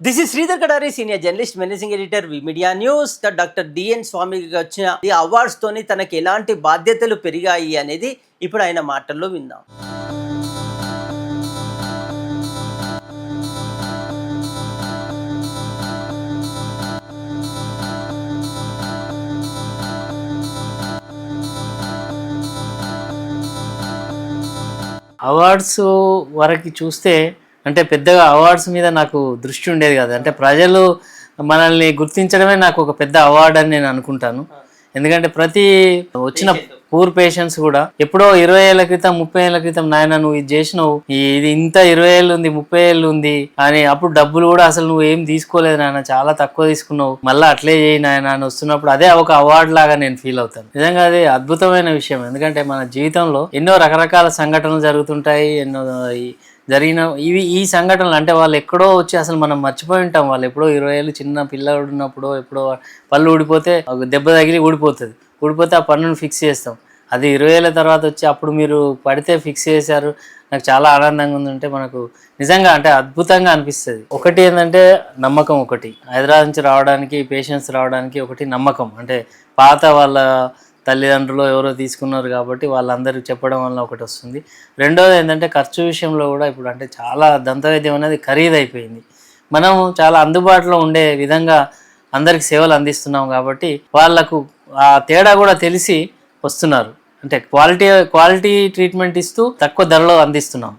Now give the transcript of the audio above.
This is Sridhar Kadari senior journalist managing editor V media news doctor DN స్వామికి వచ్చిన ఈ awards తోని తనకి ఎలాంటి బాధ్యతలు పెరిగాయి అనేది ఇప్పుడు ఆయన మాటల్లో విందాం. అవార్డ్స్ వరకు చూస్తే అంటే పెద్దగా అవార్డ్స్ మీద నాకు దృష్టి ఉండేది కాదు. అంటే ప్రజలు మనల్ని గుర్తించడమే నాకు ఒక పెద్ద అవార్డు అని నేను అనుకుంటాను. ఎందుకంటే ప్రతి వచ్చిన పూర్ పేషెంట్స్ కూడా ఎప్పుడో ఇరవై ఏళ్ళ క్రితం ముప్పై ఏళ్ళ క్రితం నాయన నువ్వు ఇది చేసినావు ఇది ఇంత ఇరవై ఏళ్ళు ఉంది ముప్పై ఏళ్ళు ఉంది అని అప్పుడు డబ్బులు కూడా అసలు నువ్వు ఏం తీసుకోలేదు నాయన చాలా తక్కువ తీసుకున్నావు. మళ్ళీ అట్లే చేయి నాయన అని వస్తున్నప్పుడు అదే ఒక అవార్డు లాగా నేను ఫీల్ అవుతాను. నిజంగా అది అద్భుతమైన విషయం. ఎందుకంటే మన జీవితంలో ఎన్నో రకరకాల సంఘటనలు జరుగుతుంటాయి ఎన్నో జరిగిన ఇవి ఈ సంఘటనలు అంటే వాళ్ళు ఎక్కడో వచ్చి అసలు మనం మర్చిపోయి ఉంటాం. వాళ్ళు ఎప్పుడో ఇరవై ఏళ్ళు చిన్న పిల్లడు ఉన్నప్పుడు ఎప్పుడో పళ్ళు ఊడిపోతే దెబ్బ తగిలి ఊడిపోతుంది. ఊడిపోతే ఆ పన్నును ఫిక్స్ చేస్తాం. అది ఇరవై ఏళ్ళ తర్వాత వచ్చి అప్పుడు మీరు పడితే ఫిక్స్ చేశారు. నాకు చాలా ఆనందంగా ఉందంటే మనకు నిజంగా అంటే అద్భుతంగా అనిపిస్తుంది. ఒకటి ఏంటంటే నమ్మకం ఒకటి. హైదరాబాద్ నుంచి రావడానికి పేషెంట్స్ రావడానికి ఒకటి నమ్మకం. అంటే పాత వాళ్ళ తల్లిదండ్రులు ఎవరో తీసుకున్నారు కాబట్టి వాళ్ళందరూ చెప్పడం వల్ల ఒకటి వస్తుంది. రెండోది ఏంటంటే ఖర్చు విషయంలో కూడా ఇప్పుడు అంటే చాలా దంతవైద్యం అనేది ఖరీదైపోయింది. మనం చాలా అందుబాటులో ఉండే విధంగా అందరికి సేవలు అందిస్తున్నాం కాబట్టి వాళ్ళకు ఆ తేడా కూడా తెలిసి వస్తున్నారు. అంటే క్వాలిటీ క్వాలిటీ ట్రీట్మెంట్ ఇస్తూ తక్కువ ధరలో అందిస్తున్నాం.